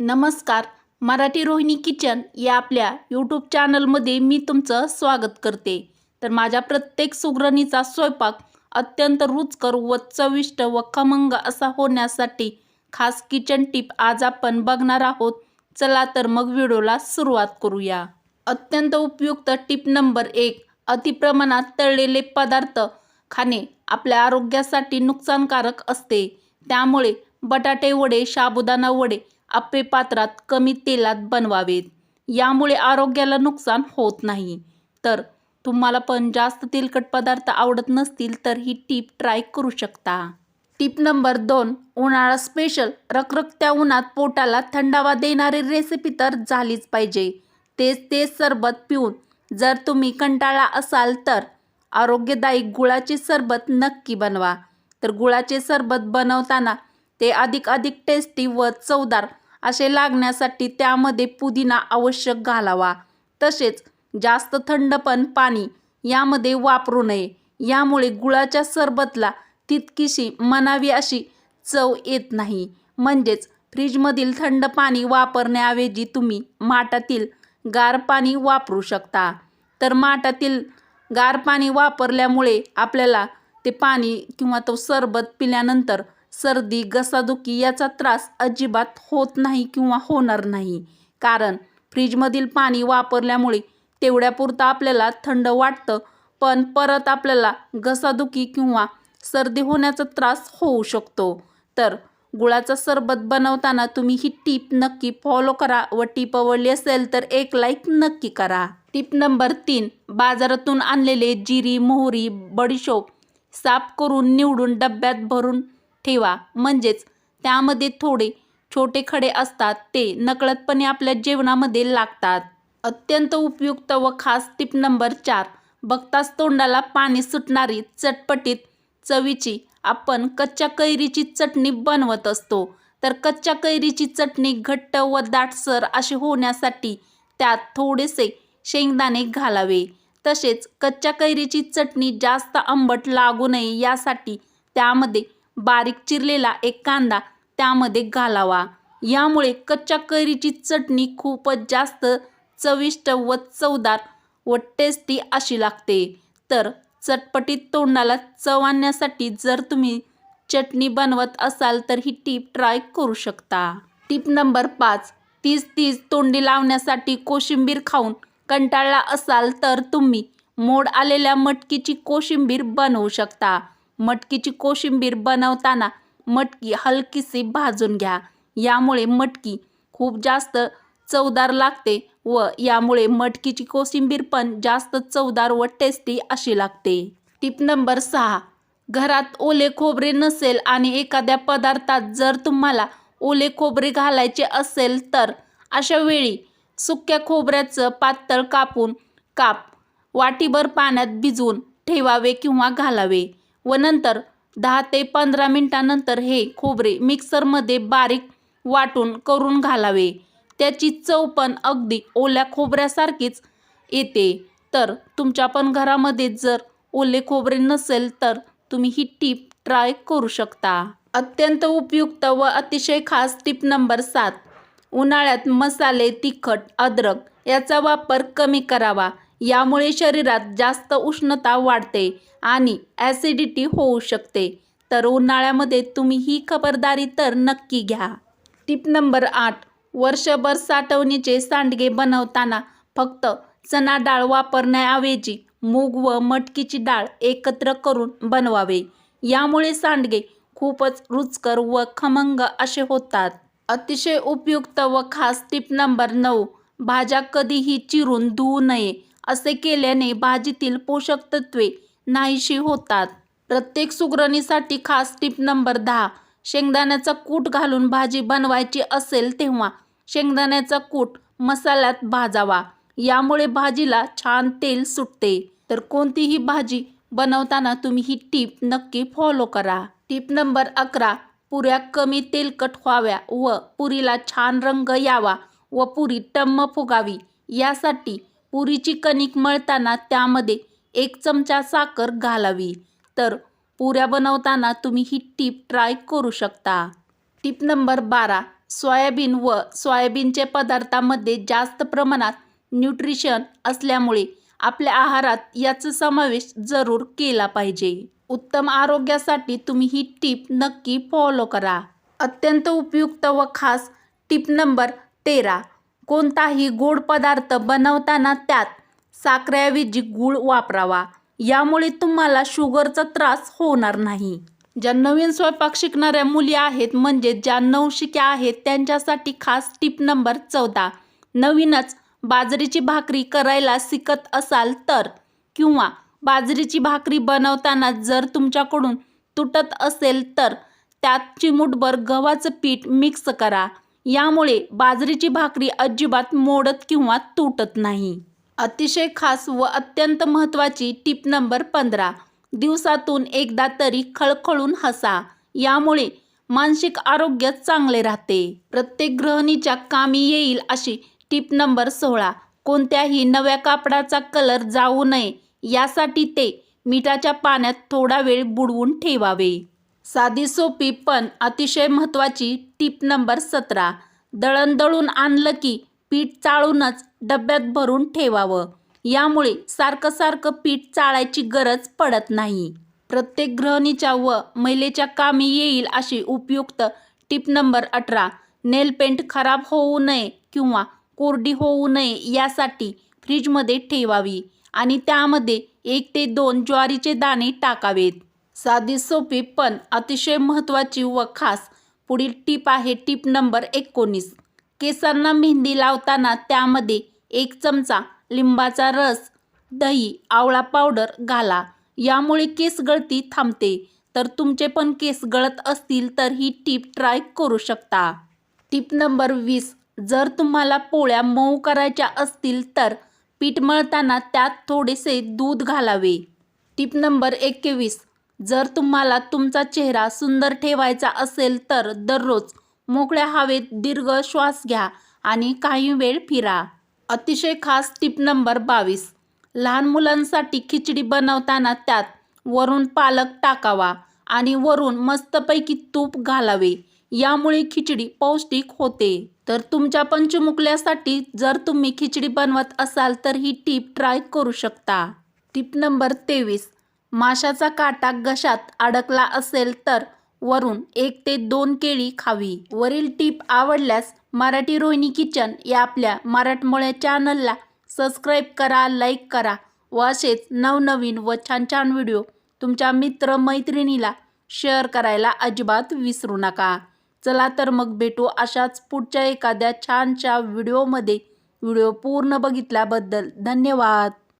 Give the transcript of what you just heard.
नमस्कार मराठी रोहिणी किचन या आपल्या यूट्यूब चॅनलमध्ये मी तुमचं स्वागत करते. तर माझ्या प्रत्येक सुगरणीचा स्वयंपाक अत्यंत रुचकर व चविष्ट व खमंग असा होण्यासाठी खास किचन टिप आज आपण बघणार आहोत. चला तर मग व्हिडिओला सुरुवात करूया. अत्यंत उपयुक्त टिप नंबर एक अतिप्रमाणात तळलेले पदार्थ खाणे आपल्या आरोग्यासाठी नुकसानकारक असते. त्यामुळे बटाटे वडे साबुदाणा वडे आप्पे पात्रात कमी तेलात बनवावेत. यामुळे आरोग्याला नुकसान होत नाही. तर तुम्हाला पण जास्त तेलकट पदार्थ आवडत नसतील तर ही टीप ट्राय करू शकता. टीप नंबर दोन उन्हाळा स्पेशल रखरखत्या उन्हात पोटाला थंडावा देणारी रेसिपी तर झालीच पाहिजे. तेच तेच सरबत पिऊन जर तुम्ही कंटाळा असाल तर आरोग्यदायी गुळाचे सरबत नक्की बनवा. तर गुळाचे सरबत बनवताना ते अधिक अधिक टेस्टी व चवदार असे लागण्यासाठी त्यामध्ये पुदिना आवश्यक घालावा. तसेच जास्त थंड पण पाणी यामध्ये वापरू नये. यामुळे गुळाच्या सरबतला तितकीशी मनावी अशी चव येत नाही. म्हणजेच फ्रीजमधील थंड पाणी वापरण्याऐवजी तुम्ही माठातील गार पाणी वापरू शकता. तर माठातील गार पाणी वापरल्यामुळे आपल्याला ते पाणी किंवा तो सरबत पिल्यानंतर सर्दी घसादुखी याचा त्रास अजिबात होत नाही किंवा होणार नाही. कारण फ्रीजमधील पाणी वापरल्यामुळे तेवढ्यापुरतं आपल्याला थंड वाटतं पण परत आपल्याला घसादुखी किंवा सर्दी होण्याचा त्रास होऊ शकतो. तर गुळाचा सरबत बनवताना तुम्ही ही टीप नक्की फॉलो करा व टीप आवडली असेल तर एक लाईक नक्की करा. टीप नंबर तीन बाजारातून आणलेले जिरी मोहरी बडीशोप साफ करून निवडून डब्यात भरून ठेवा. म्हणजेच त्यामध्ये थोडे छोटे खडे असतात ते नकळतपणे आपल्या जेवणामध्ये लागतात. अत्यंत उपयुक्त व खास टिप नंबर चार. बघताच तोंडाला पाणी सुटणारी चटपटीत चवीची आपण कच्च्या कैरीची चटणी बनवत असतो. तर कच्च्या कैरीची चटणी घट्ट व दाटसर अशी होण्यासाठी त्यात थोडेसे शेंगदाणे घालावे. तसेच कच्च्या कैरीची चटणी जास्त आंबट लागू नये यासाठी त्यामध्ये बारीक चिरलेला एक कांदा त्यामध्ये घालावा. यामुळे कच्च्या कैरीची चटणी खूपच जास्त चविष्ट व चवदार व टेस्टी अशी लागते. तर चटपटीत तोंडाला चव आणण्यासाठी जर तुम्ही चटणी बनवत असाल तर ही टीप ट्राय करू शकता. टीप नंबर पाच तीस तीस तोंडी लावण्यासाठी कोशिंबीर खाऊन कंटाळला असाल तर तुम्ही मोड आलेल्या मटकीची कोशिंबीर बनवू शकता. मटकीची कोशिंबीर बनवताना मटकी हलकीशी भाजून घ्या. यामुळे मटकी खूप जास्त चवदार लागते व यामुळे मटकीची कोशिंबीर पण जास्त चवदार व टेस्टी अशी लागते. टिप नंबर सहा. घरात ओले खोबरे नसेल आणि एखाद्या पदार्थात जर तुम्हाला ओले खोबरे घालायचे असेल तर अशा वेळी सुक्या खोबऱ्याचं पातळ कापून काप वाटीभर पाण्यात भिजवून ठेवावे किंवा घालावे. व नंतर दहा ते पंधरा मिनटानंतर हे खोबरे मिक्सरमध्ये बारीक वाटून करून घालावे. त्याची चव पण अगदी ओल्या खोबऱ्यासारखीच येते. तर तुमच्या पण घरामध्ये जर ओले खोबरे नसेल तर तुम्ही ही टीप ट्राय करू शकता. अत्यंत उपयुक्त व अतिशय खास टीप नंबर सात उन्हाळ्यात मसाले तिखट अद्रक याचा वापर कमी करावा. यामुळे शरीरात जास्त उष्णता वाढते आणि ॲसिडिटी होऊ शकते. तर उन्हाळ्यामध्ये तुम्ही ही खबरदारी तर नक्की घ्या. टिप नंबर आठ. वर्षभर साठवणीचे सांडगे बनवताना फक्त चणा डाळ वापरण्याऐवजी मूग व मटकीची डाळ एकत्र करून बनवावे. यामुळे सांडगे खूपच रुचकर व खमंग असे होतात. अतिशय उपयुक्त व खास टिप नंबर नऊ. भाज्या कधीही चिरून धुवू नये. असे केल्याने भाजीतील पोषक तत्वे नाहीशी होतात. प्रत्येक सुगरणीसाठी खास टिप नंबर दहा. शेंगदाण्याचा कूट घालून भाजी बनवायची असेल तेव्हा शेंगदाण्याचा कूट मसाल्यात भाजावा. यामुळे भाजीला छान तेल सुटते. तर कोणतीही भाजी बनवताना तुम्ही ही टीप नक्की फॉलो करा. टीप नंबर अकरा. पुऱ्या कमी तेलकट व्हाव्या व पुरीला छान रंग यावा व पुरी टम्म फुगावी. यासाठी पुरीची कणिक मळताना त्यामध्ये एक चमचा साखर घालावी. तर पुऱ्या बनवताना तुम्ही ही टीप ट्राय करू शकता. टीप नंबर बारा. सोयाबीन व सोयाबीनचे पदार्थामध्ये जास्त प्रमाणात न्यूट्रिशन असल्यामुळे आपल्या आहारात याचा समावेश जरूर केला पाहिजे. उत्तम आरोग्यासाठी तुम्ही ही टीप नक्की फॉलो करा. अत्यंत उपयुक्त व खास टीप नंबर तेरा. कोणताही गोड पदार्थ बनवताना त्यात साखरेऐवजी गूळ वापरावा. यामुळे तुम्हाला शुगरचा त्रास होणार नाही. ज्या नवीन स्वयंपाक शिकणाऱ्या मुली आहेत म्हणजे ज्या नवशिक्या आहेत त्यांच्यासाठी खास टिप नंबर चौदा. नवीनच बाजरीची भाकरी करायला शिकत असाल तर किंवा बाजरीची भाकरी बनवताना जर तुमच्याकडून तुटत असेल तर त्यात चिमूटभर गव्हाचं पीठ मिक्स करा. यामुळे बाजरीची भाकरी अजिबात मोडत किंवा तुटत नाही. अतिशय खास व अत्यंत महत्त्वाची टीप नंबर पंधरा. दिवसातून एकदा तरी खळखळून हसा. यामुळे मानसिक आरोग्य चांगले राहते. प्रत्येक गृहिणीच्या कामी येईल अशी टीप नंबर सोळा. कोणत्याही नव्या कापडाचा कलर जाऊ नये. यासाठी ते मिठाच्या पाण्यात थोडा वेळ बुडवून ठेवावे. साधी सोपी पण अतिशय महत्त्वाची टीप नंबर सतरा. दळण दळून आणलं की पीठ चाळूनच डब्यात भरून ठेवावं. यामुळे सारखं सारखं पीठ चाळायची गरज पडत नाही. प्रत्येक गृहिणीच्या व महिलेच्या कामी येईल अशी उपयुक्त टिप नंबर अठरा. नेलपेंट खराब होऊ नये किंवा कोरडी होऊ नये यासाठी फ्रीजमध्ये ठेवावी आणि त्यामध्ये एक ते दोन ज्वारीचे दाणे टाकावेत. साधी सोपी पण अतिशय महत्त्वाची व खास. पुढील टीप आहे टीप नंबर एकोणीस. केसांना मेहंदी लावताना त्यामध्ये एक चमचा लिंबाचा रस दही आवळा पावडर घाला. यामुळे केस गळती थांबते. तर तुमचे पण केस गळत असतील तर ही टीप ट्राय करू शकता. टीप नंबर वीस. जर तुम्हाला पोळ्या मऊ करायच्या असतील तर पीठ मळताना त्यात थोडेसे दूध घालावे. टीप नंबर एकवीस. जर तुम्हाला तुमचा चेहरा सुंदर ठेवायचा असेल तर दररोज मोकळ्या हवेत दीर्घ श्वास घ्या आणि काही वेळ फिरा. अतिशय खास टिप नंबर बावीस. लहान मुलांसाठी खिचडी बनवताना त्यात वरून पालक टाकावा आणि वरून मस्तपैकी तूप घालावे. यामुळे खिचडी पौष्टिक होते. तर तुमच्या पंचमुकल्यासाठी जर तुम्ही खिचडी बनवत असाल तर ही टीप ट्राय करू शकता. टीप नंबर तेवीस. माशाचा काटा घशात अडकला असेल तर वरून एक ते दोन केळी खावी. वरील टीप आवडल्यास मराठी रोहिणी किचन या आपल्या मराठमोळ्या चॅनलला सबस्क्राईब करा लाईक करा व असेच नवनवीन व छान छान व्हिडिओ तुमच्या मित्र मैत्रिणीला शेअर करायला अजिबात विसरू नका. चला तर मग भेटू अशाच पुढच्या एखाद्या छानशा व्हिडिओमध्ये. व्हिडिओ पूर्ण बघितल्याबद्दल धन्यवाद.